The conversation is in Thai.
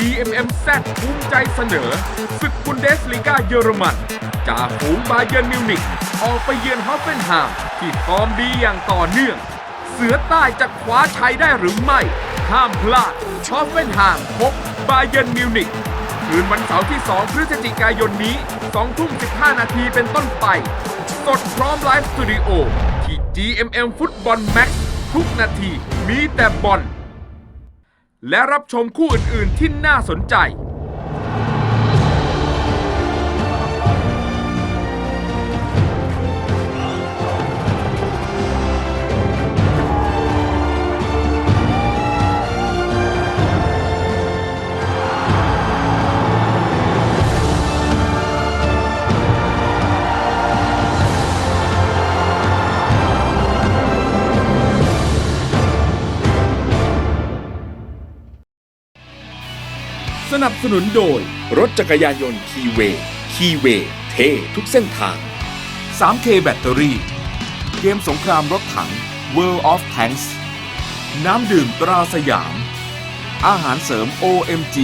GMMZ ภูมิใจเสนอศึกบุนเดสลีกาเยอรมันจากฝูงบาเยิร์นมิวนิกออกไปเยือนฮอฟเฟนไฮามที่ฟอร์มดีอย่างต่อเนื่อง เสือใต้จะคว้าชัยได้หรือไม่ ห้ามพลาดฮอฟเฟนไฮามพบบาเยิร์นมิวนิกคืนวันเสาร์ที่ 2 พฤศจิกายนนี้2ทุ่ม15 นาทีเป็นต้นไป สดพร้อมไลฟ์สตูดิโอที่ GMM ฟุตบอลแม็กซ์ทุกนาทีมีแต่บอล และรับชมคู่อื่น ๆ ที่น่าสนใจ สนับสนุนโดย รถจักรยานยนต์คีเวคีเวเท่ทุกเส้นทาง 3K แบตเตอรี่ เกมสงครามรถถัง World of Tanks น้ำดื่มตราสยาม อาหารเสริม OMG